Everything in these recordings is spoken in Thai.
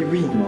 พี่วิ่งเห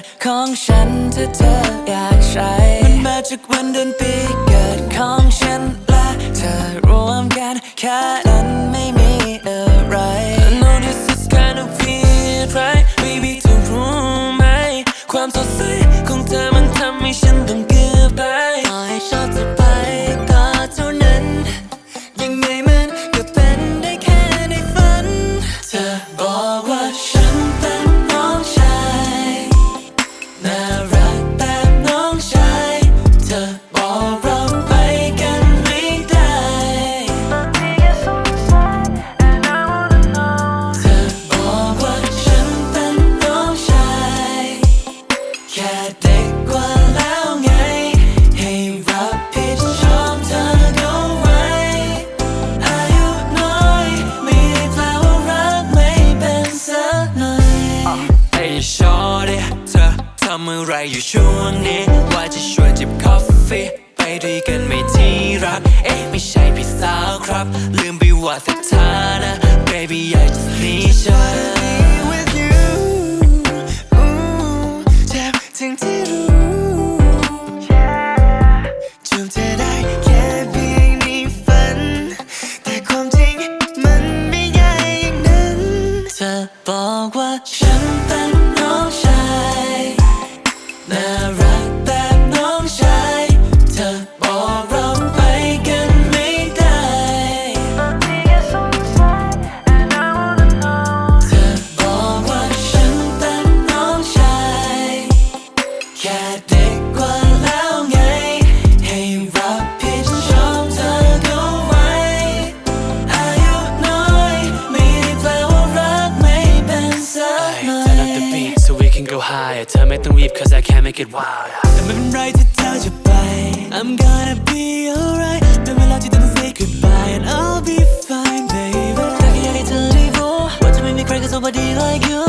ดของฉันถ้าเธออยากใช้มันมาจากวันเดือนปีเกิดของฉันและเธอรวมกันแค่ เด็กกว่าแล้วไง ให้รับผิดชอบเธอก็ไว้อายุน้อยไม่ได้แปลว่ารักไม่เป็นสักหน่อยเฮ้ยชอดิเธอทำอะไรอยู่ช่วงนี้ ว่าจะชวนจิบกาแฟไปด้วยกันไหม่ที่รัก เอ๊ะไม่ใช่พี่สาวครับ ลืมไปว่าสถานะ baby I just need you with you เ ไม่ต้องรีบ cause I can't make it wild แต่ไม่เป็นไรที่เธอจะไป I'm gonna be alright เป็นเวลาที่ต้อง say goodbye and I'll be fine baby แต่แค่อยากให้เธอได้รู้ว่าจะไม่มีใครกับ somebody like you yeah you